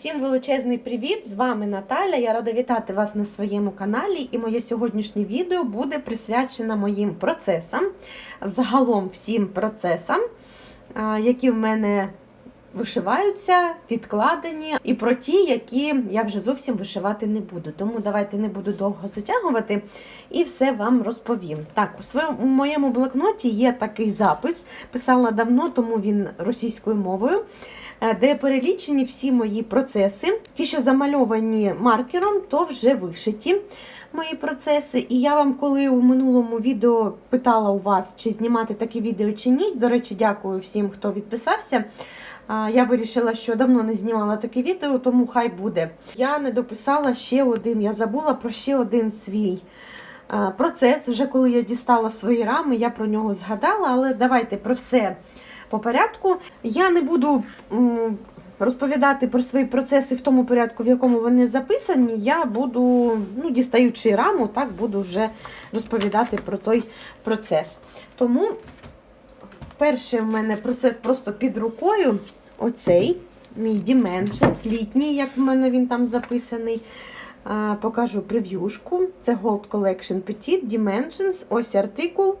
Всім величезний привіт! З вами Наталя. Я рада вітати вас на своєму каналі. І моє сьогоднішнє відео буде присвячено моїм процесам, взагалом всім процесам, які в мене вишиваються, відкладені, і про ті, які я вже зовсім вишивати не буду. Тому давайте не буду довго затягувати і все вам розповім. Так, у своєму у моєму блокноті є такий запис, писала давно, тому він російською мовою. Е, Де перелічені всі мої процеси. Ті, що замальовані маркером, то вже вишиті мої процеси. І я вам, коли у минулому відео питала у вас, чи знімати таке відео чи ні. До речі, дякую всім, хто відписався. Я вирішила, що давно не знімала таке відео, тому хай буде. Я не дописала ще один, я забула про ще один свій процес. Вже коли я дістала свої рами, я про нього згадала, але давайте про все по порядку. Я не буду розповідати про свої процеси в тому порядку, в якому вони записані. Я буду, ну, дістаючи раму, так буду вже розповідати про той процес. Тому перший в мене процес просто під рукою. Оцей мій Dimensions, літній, як в мене він там записаний. Покажу прев'юшку. Це Gold Collection Petit Dimensions. Ось артикул.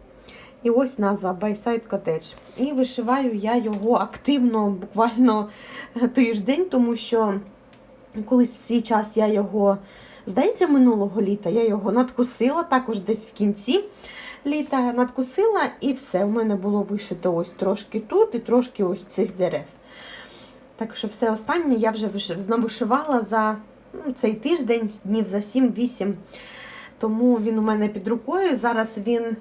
І ось назва Bayside Cottage. І вишиваю я його активно, буквально тиждень, тому що колись в свій час я його, здається, минулого літа я його надкусила, також десь в кінці літа надкусила, і все. У мене було вишито ось трошки тут і трошки ось цих дерев. Так що все останнє я вже вишив- вишивала за ну, цей тиждень, днів за 7-8. Тому він у мене під рукою. Зараз він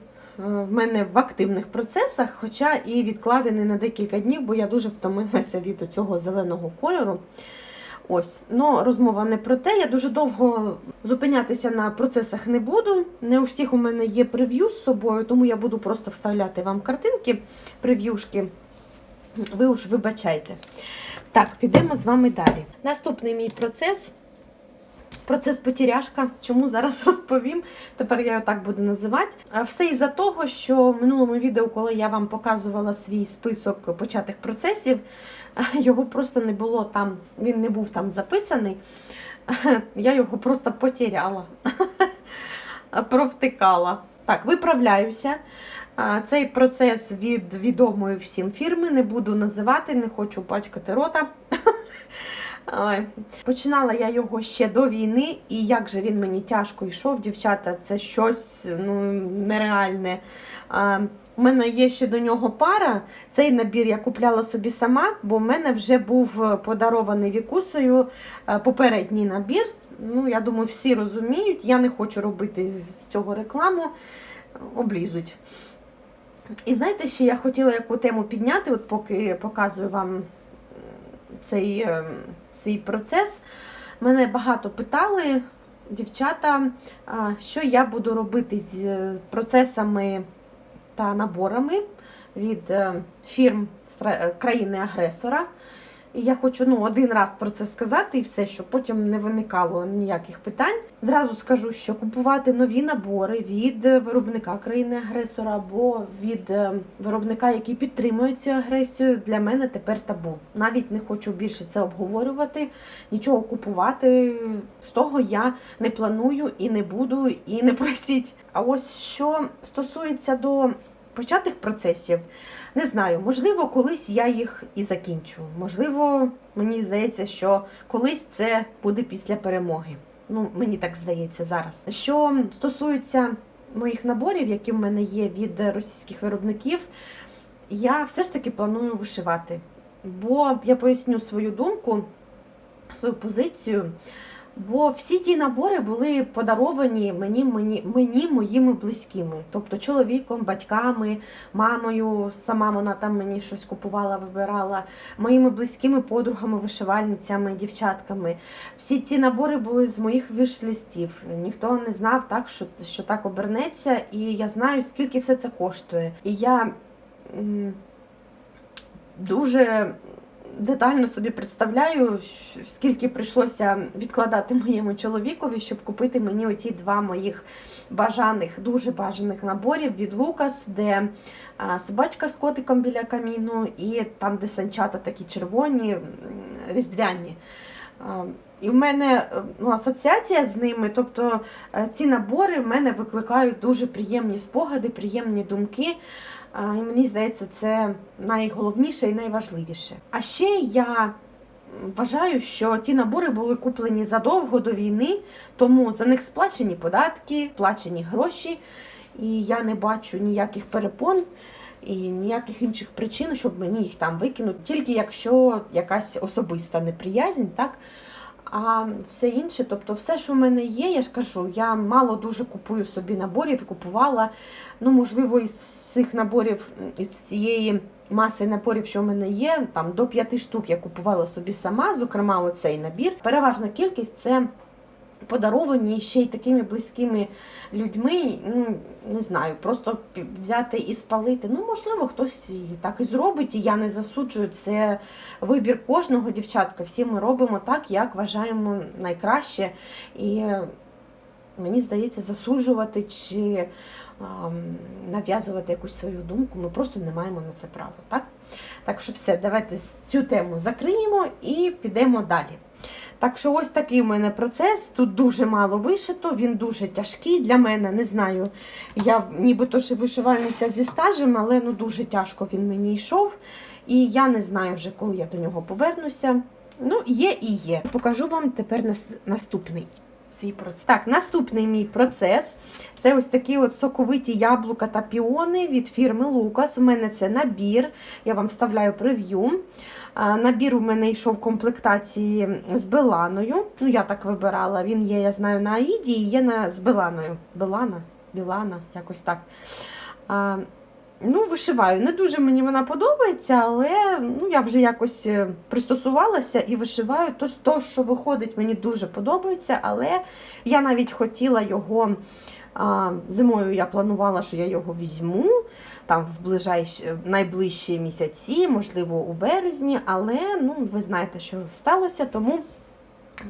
в мене в активних процесах, хоча і відкладений на декілька днів, бо я дуже втомилася від цього зеленого кольору. Ось, ну розмова не про те. Я дуже довго зупинятися на процесах не буду. Не у всіх у мене є прев'ю з собою, тому я буду просто вставляти вам картинки, прев'юшки. Ви уж вибачайте. Так, підемо з вами далі. Наступний мій процес. Процес потеряшка. Чому зараз розповім? Тепер я його так буду називати. Все із-за того, що в минулому відео, коли я вам показувала свій список початих процесів, його просто не було там, він не був там записаний. Я його просто потеряла, провтикала. Так, виправляюся. Цей процес від відомої всім фірми, не буду називати, не хочу пачкати рота. Починала я його ще до війни, і як же він мені тяжко йшов, дівчата, це щось ну, нереальне. У мене є ще до нього пара. Цей набір я купляла собі сама, бо в мене вже був подарований вікусою е, попередній набір. Ну, я думаю, всі розуміють. Я не хочу робити з цього рекламу, облізуть. І знаєте, ще я хотіла яку тему підняти, от поки показую вам цей е, свій процес. Мене багато питали, дівчата, що я буду робити з е, процесами та наборами від е, фірм країни-агресора. І я хочу ну, один раз про це сказати і все, щоб потім не виникало ніяких питань. Зразу скажу, що купувати нові набори від е, виробника країни-агресора або від е, виробника, який підтримує цю агресію, для мене тепер табу. Навіть не хочу більше це обговорювати, нічого купувати. З того я не планую і не буду, і не просіть. А ось що стосується до початих процесів. Не знаю, можливо, колись я їх і закінчу. Можливо, мені здається, що колись це буде після перемоги. Ну, мені так здається зараз. Що стосується моїх наборів, які в мене є від російських виробників, я все ж таки планую вишивати. Бо я поясню свою думку, свою позицію. Бо всі ті набори були подаровані мені, мені, мені моїми близькими, тобто чоловіком, батьками, мамою. Сама вона там мені щось купувала, вибирала, моїми близькими подругами, вишивальницями, дівчатками. Всі ці набори були з моїх виш-листів. Ніхто не знав так, що, що так обернеться, і я знаю, скільки все це коштує. І я дуже детально собі представляю, скільки прийшлося відкладати моєму чоловікові, щоб купити мені оті два моїх бажаних, дуже бажаних наборів від Лукас, де собачка з котиком біля каміну, і там, де санчата такі червоні, різдвяні. І в мене е, ну, асоціація з ними, тобто е, ці набори в мене викликають дуже приємні спогади, приємні думки. І мені здається, це найголовніше і найважливіше. А ще я вважаю, що ті набори були куплені задовго до війни, тому за них сплачені податки, сплачені гроші, і я не бачу ніяких перепон і ніяких інших причин, щоб мені їх там викинути, тільки якщо якась особиста неприязнь, так? А все інше, тобто все, що в мене є, я ж кажу, я мало дуже купую собі наборів, купувала. Ну, можливо, із всіх наборів, із цієї маси наборів, що в мене є, там до п'яти штук я купувала собі сама, зокрема, оцей набір. Переважна кількість це подаровані ще й такими близькими людьми. Ну, не знаю, просто взяти і спалити. Ну, можливо, хтось і так і зробить, і я не засуджую. Це вибір кожного дівчатка. Всі ми робимо так, як вважаємо найкраще. І е, мені здається, засуджувати чи нав'язувати якусь свою думку. Ми просто не маємо на це права. Так, так що все, давайте цю тему закриємо і підемо далі. Так що ось такий у мене процес. Тут дуже мало вишито, він дуже тяжкий для мене. Не знаю. Я нібито ж вишивальниця зі стажем, але ну дуже тяжко він мені йшов. І я не знаю вже, коли я до нього повернуся. Ну, є і є. Покажу вам тепер наступний свій процес. Так, наступний мій процес це ось такі от соковиті яблука та піони від фірми Лукас. У мене це набір. Я вам вставляю прев'ю. Набір у мене йшов в комплектації з Беланою. Ну, я так вибирала. Він є, я знаю, на Аїді і є на, з Беланою. Белана? Білана, якось так. Ну, вишиваю. Не дуже мені вона подобається, але ну, я вже якось е, пристосувалася і вишиваю. Тож то, що виходить, мені дуже подобається, але я навіть хотіла його. А, зимою я планувала, що я його візьму там в ближайші, найближчі місяці, можливо, у березні, але ну, ви знаєте, що сталося, тому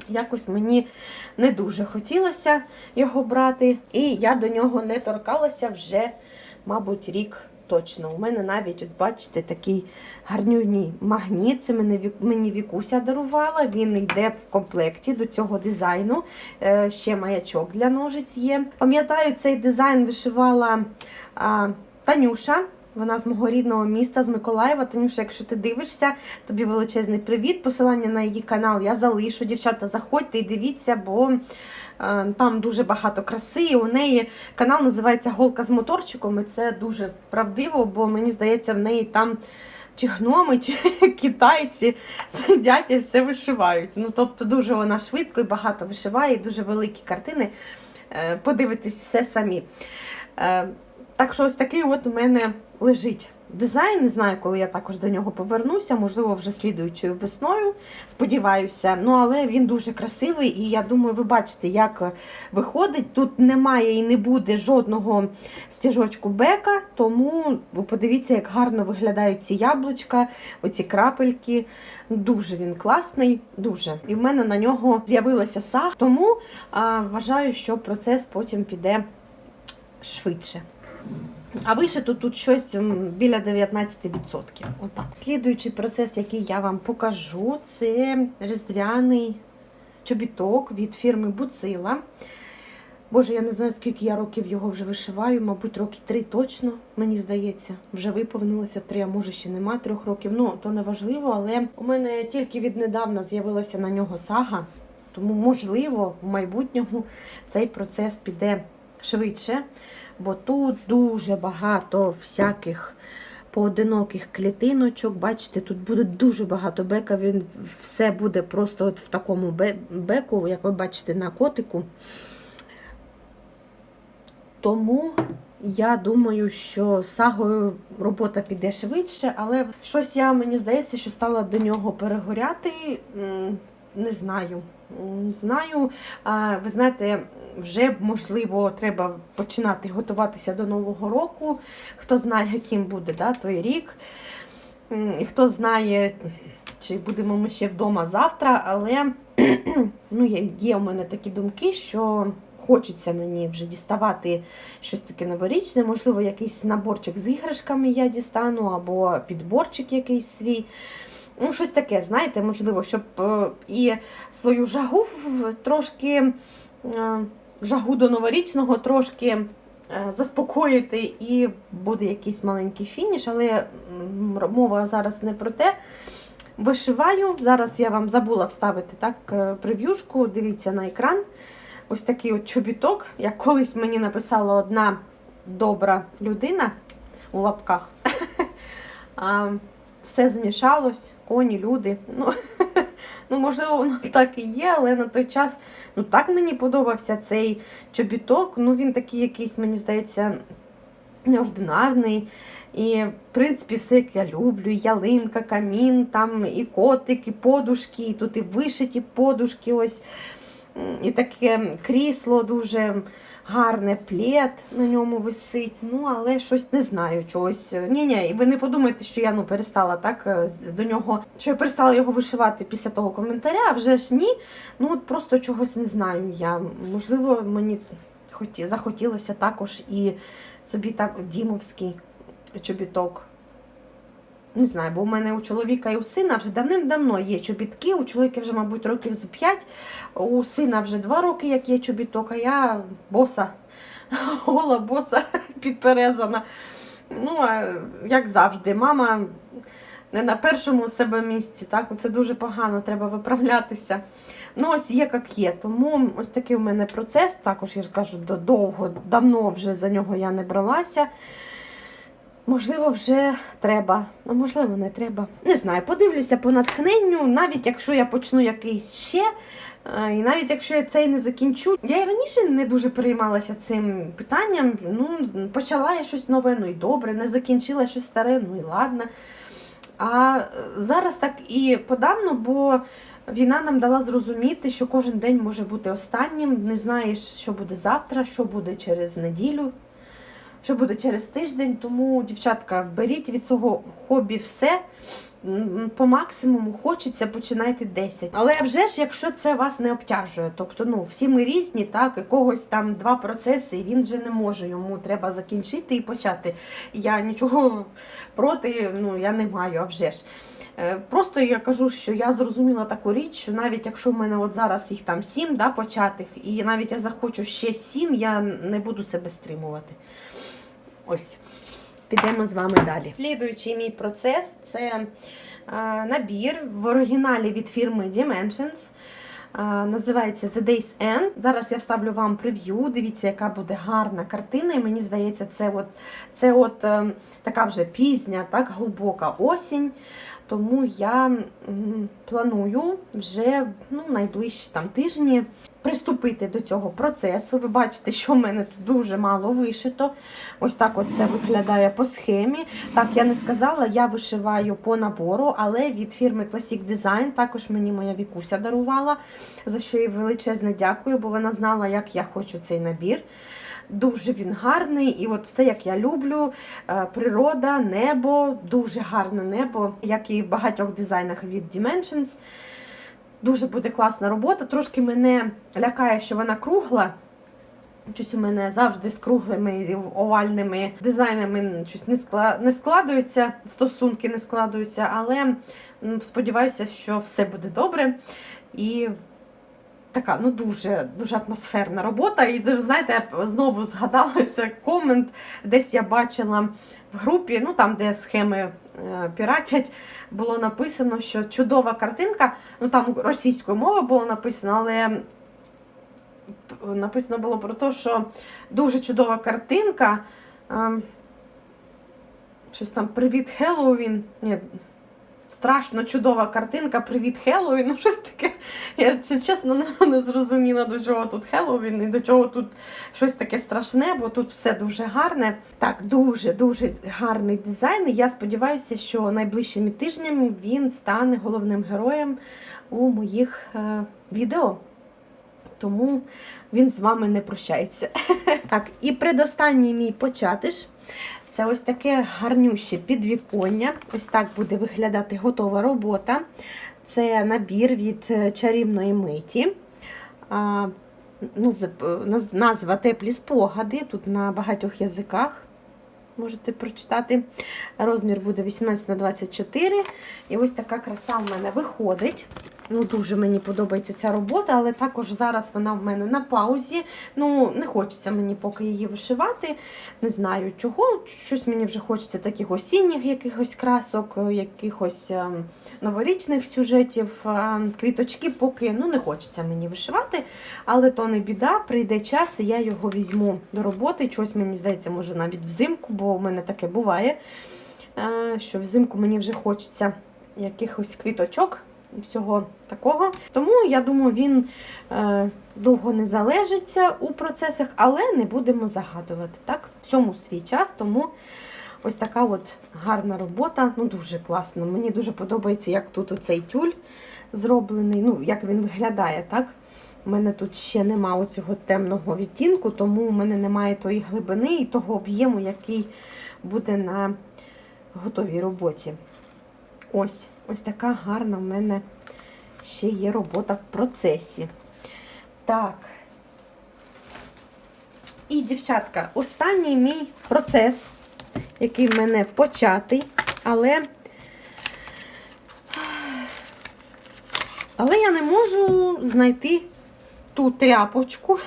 якось мені не дуже хотілося його брати. І я до нього не торкалася вже, мабуть, рік точно. У мене навіть, от бачите, такий гарнюній магніт. Це мені Вікуся дарувала. Він йде в комплекті до цього дизайну. Е, Ще маячок для ножиць є. Пам'ятаю, цей дизайн вишивала а, Танюша. Вона з мого рідного міста, з Миколаєва. Танюша, якщо ти дивишся, тобі величезний привіт. Посилання на її канал я залишу. Дівчата, заходьте і дивіться, бо там дуже багато краси. І у неї канал називається Голка з моторчиком. І це дуже правдиво, бо мені здається, в неї там чи гноми, чи китайці сидять і все вишивають. Ну, тобто, дуже вона швидко і багато вишиває, і дуже великі картини. Е, Подивитись все самі. Е, Так що ось такий от у мене лежить дизайн. Не знаю, коли я також до нього повернуся, можливо, вже слідуючою весною. Сподіваюся. Ну, але він дуже красивий, і я думаю, ви бачите, як виходить. Тут немає і не буде жодного стіжочку бека, тому ви подивіться, як гарно виглядають ці яблучка, оці крапельки. Дуже він класний, дуже. І в мене на нього з'явилася саг, тому а, вважаю, що процес потім піде швидше. А вишито тут щось біля 19%. Отак. Слідуючий процес, який я вам покажу, це різдвяний чобіток від фірми Буцила. Боже, я не знаю, скільки я років його вже вишиваю, мабуть, роки три точно, мені здається. Вже виповнилося три, а може ще нема трьох років. Ну, то не важливо, але у мене тільки віднедавна з'явилася на нього сага, тому, можливо, в майбутньому цей процес піде швидше, бо тут дуже багато всяких поодиноких клітиночок. Бачите, тут буде дуже багато бека. Він все буде просто от в такому беку, як ви бачите, на котику. Тому я думаю, що сагою робота піде швидше, але щось я мені здається, що стала до нього перегоряти. Не знаю. Знаю, ви знаєте, вже можливо треба починати готуватися до Нового року. Хто знає, яким буде да, той рік. І хто знає, чи будемо ми ще вдома завтра, але ну, є у мене такі думки, що хочеться мені вже діставати щось таке новорічне, можливо, якийсь наборчик з іграшками я дістану, або підборчик якийсь свій. Ну, щось таке, знаєте, можливо, щоб е, і свою жагу трошки е, жагу до новорічного трошки е, заспокоїти, і буде якийсь маленький фініш, але мова зараз не про те. Вишиваю. Зараз я вам забула вставити так прев'юшку. Дивіться на екран. Ось такий от чобіток, як колись мені написала одна добра людина у лапках. Все змішалось, коні, люди. Ну, ну, можливо, воно так і є, але на той час ну, так мені подобався цей чобіток. Ну, він такий якийсь, мені здається, неординарний. І, в принципі, все, як я люблю, ялинка, камін, там і котик, і подушки, і тут і вишиті подушки, ось, і таке крісло дуже гарне, плед на ньому висить. Ну, але щось не знаю чогось. Ні, ні, і ви не подумайте, що я ну, перестала так е, до нього, що я перестала його вишивати після того коментаря, а вже ж ні. Ну, от просто чогось не знаю я. Можливо, мені хоті, захотілося також і собі так дімовський чобіток. Не знаю, бо у мене у чоловіка і у сина вже давним-давно є чобітки. У чоловіка вже, мабуть, років з 5, у сина вже 2 роки, як є чобіток, а я боса, гола боса підперезана. Ну, як завжди, мама не на першому у себе місці, так? Це дуже погано, треба виправлятися. Ну, ось є як є. Тому ось такий у мене процес. Також я ж кажу, довго, давно вже за нього я не бралася. Можливо, вже треба, а можливо, не треба. Не знаю, подивлюся по натхненню, навіть якщо я почну якийсь ще, е, і навіть якщо я цей не закінчу. Я і раніше не дуже переймалася цим питанням. Ну, почала я щось нове, ну і добре, не закінчила щось старе, ну і ладно. А зараз так і подавно, бо війна нам дала зрозуміти, що кожен день може бути останнім. Не знаєш, що буде завтра, що буде через неділю, що буде через тиждень. Тому, дівчатка, беріть від цього хобі все. По максимуму хочеться, починайте 10. Але вже ж, якщо це вас не обтяжує, тобто ну, всі ми різні, так, і когось там два процеси, і він вже не може, йому треба закінчити і почати. Я нічого проти, ну, я не маю, а вже ж. Е, Просто я кажу, що я зрозуміла таку річ, що навіть якщо в мене от зараз їх там сім да, початих, і навіть я захочу ще сім, я не буду себе стримувати. Ось. Підемо з вами далі. Слідуючий мій процес це набір в оригіналі від фірми Dimensions. Називається The Day's End. Зараз я вставлю вам прев'ю. Дивіться, яка буде гарна картина. І мені здається, це от, це от е, така вже пізня, так, глибока осінь. Тому я планую вже ну, найближчі там, тижні приступити до цього процесу. Ви бачите, що в мене тут дуже мало вишито. Ось так це виглядає по схемі. Так, я не сказала, я вишиваю по набору, але від фірми Classic Design також мені моя Вікуся дарувала, за що їй величезне дякую, бо вона знала, як я хочу цей набір. Дуже він гарний, і от все, як я люблю. Е, Природа, небо, дуже гарне небо, як і в багатьох дизайнах від Dimensions. Дуже буде класна робота. Трошки мене лякає, що вона кругла. Щось у мене завжди з круглими овальними дизайнами щось не скла- не складуються, стосунки не складуються, але сподіваюся, що все буде добре. І така ну дуже дуже атмосферна робота. І знаєте, знову згадалася комент, десь я бачила в групі, ну там, де схеми е, піратять, було написано, що чудова картинка. Ну там російською мовою було написано, але написано було про те, що дуже чудова картинка. е, Щось там Привіт Хеллоуін. Ні, страшно чудова картинка, Привіт Хеллоуін. Ну, щось таке. Я чесно не, зрозуміла, до чого тут Хеллоуін і до чого тут щось таке страшне, бо тут все дуже гарне. Так, дуже-дуже гарний дизайн. І я сподіваюся, що найближчими тижнями він стане головним героєм у моїх е, відео. Тому він з вами не прощається. Так, і предостанній мій початиш. Це ось таке гарнюще підвіконня. Ось так буде виглядати готова робота. Це набір від е, чарівної миті. Назва теплі спогади. Тут на багатьох язиках. можете прочитати. Розмір буде 18 на 24. І ось така краса в мене виходить. Ну, Дуже мені подобається ця робота, але також зараз вона в мене на паузі. Ну, не хочеться мені поки її вишивати. Не знаю чого. Щось мені вже хочеться таких осінніх якихось красок, якихось ем, новорічних сюжетів. А Квіточки поки ну, не хочеться мені вишивати, але то не біда, прийде час, і я його візьму до роботи. Чогось мені здається, може навіть взимку, бо в мене таке буває, е, що взимку мені вже хочеться якихось квіточок всього такого. Тому я думаю, він е, довго не залежиться у процесах, але не будемо загадувати. Так? Всьому свій час, тому ось така от гарна робота. Ну, дуже класно. Мені дуже подобається, як тут оцей тюль зроблений, ну, як він виглядає, так? У мене тут ще нема оцього темного відтінку, тому у мене немає тої глибини і того об'єму, який буде на готовій роботі. Ось, ось така гарна в мене ще є робота в процесі. Так. І, дівчатка, останній мій процес, який в мене початий, але. Але я не можу знайти ту тряпочку,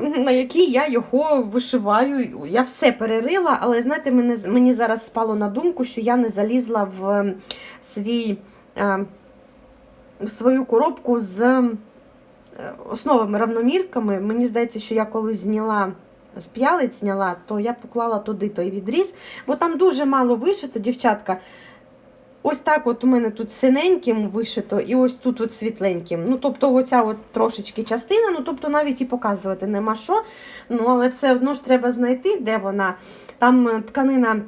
на якій я його вишиваю. Я все перерила, але знаєте, мені, мені зараз спало на думку, що я не залізла в свій, е, в свою коробку з е, основами равномірками. Мені здається, що я коли зняла. З п'ялиць зняла, то я поклала туди той відріз, бо там дуже мало вишито, дівчатка. Ось так от у мене тут синеньким вишито, і ось тут от світленьким. Ну, тобто, оця от трошечки частина, ну тобто навіть і показувати нема що. Ну, але все одно ж треба знайти, де вона. Там е, тканина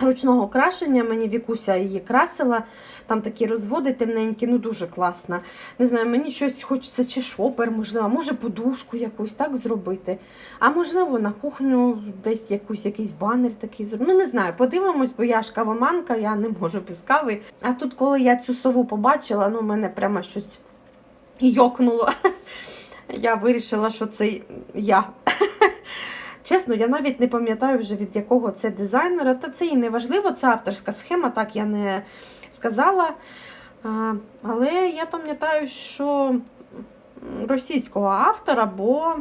ручного крашення, мені Вікуся її красила. Там такі розводи темненькі, ну дуже класно. Не знаю, мені щось хочеться чи шопер, можливо, може подушку якусь так зробити. А можливо, на кухню десь якусь, якийсь банер такий зробити. Ну, не знаю, подивимось, бо я ж кавоманка, я не можу без кави. А тут, коли я цю сову побачила, ну, мене прямо щось йокнуло. Я вирішила, що це я. Чесно, я навіть не пам'ятаю вже від якого це дизайнера, та це і не важливо, це авторська схема, так я не сказала. Але я пам'ятаю, що російського автора, бо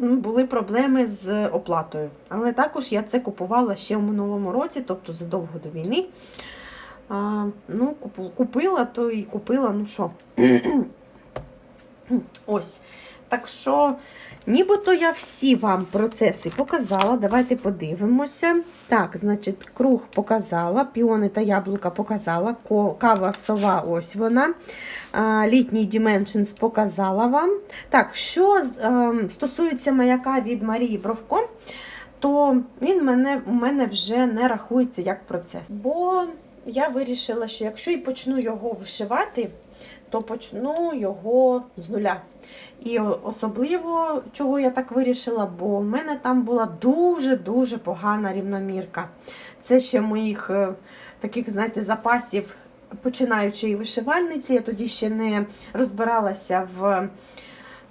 були проблеми з оплатою. Але також я це купувала ще в минулому році, тобто задовго до війни. Ну, Купила, то і купила, ну що. Ось. Так що, нібито я всі вам процеси показала. Давайте подивимося. Так, значить, круг показала, піони та яблука показала, кава сова, ось вона. Літній Dimensions показала вам. Так, що стосується маяка від Марії Бровко, то він мене, у мене вже не рахується як процес. Бо я вирішила, що якщо і почну його вишивати, то почну його з нуля. І особливо, чого я так вирішила, бо в мене там була дуже-дуже погана рівномірка. Це ще моїх е, таких, знаєте, запасів починаючої вишивальниці. Я тоді ще не розбиралася в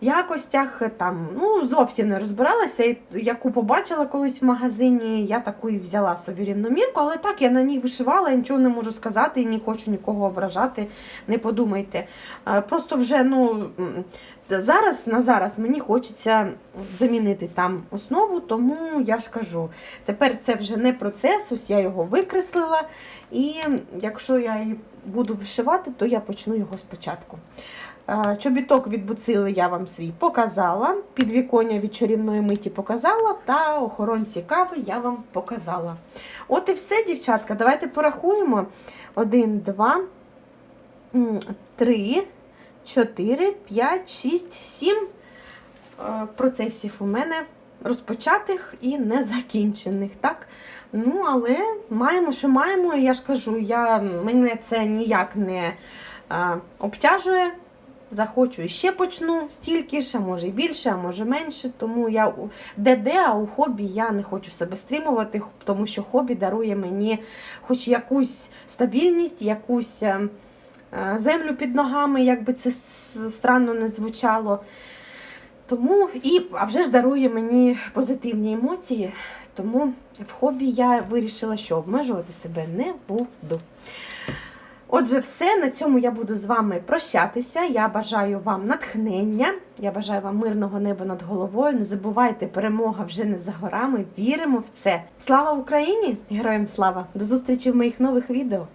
якостях, там, ну, зовсім не розбиралася. Яку побачила колись в магазині, я таку і взяла собі рівномірку, але так я на ній вишивала, я нічого не можу сказати і не хочу нікого ображати, не подумайте. Просто вже, ну. Зараз на зараз мені хочеться замінити там основу, тому я ж кажу, тепер це вже не процес, ось я його викреслила. І якщо я буду вишивати, то я почну його спочатку. Чобіток від буцили я вам свій показала, підвіконня від чарівної миті показала, та охоронці кави я вам показала. От і все, дівчатка. Давайте порахуємо. Один, два, три, чотири, п'ять, шість, сім процесів у мене розпочатих і незакінчених. так? Ну, але маємо, що маємо, я ж кажу, я, мене це ніяк не а, обтяжує. Захочу і ще почну стільки ж, а може і більше, а може менше. Тому я де-де, а у хобі я не хочу себе стримувати, тому що хобі дарує мені хоч якусь стабільність, якусь е, е, землю під ногами, як би це странно не звучало. Тому і, а вже ж дарує мені позитивні емоції. тому в хобі я вирішила, що обмежувати себе не буду. Отже, все на цьому я буду з вами прощатися. Я бажаю вам натхнення, я бажаю вам мирного неба над головою. Не забувайте, перемога вже не за горами. Віримо в це. Слава Україні! Героям слава! До зустрічі в моїх нових відео!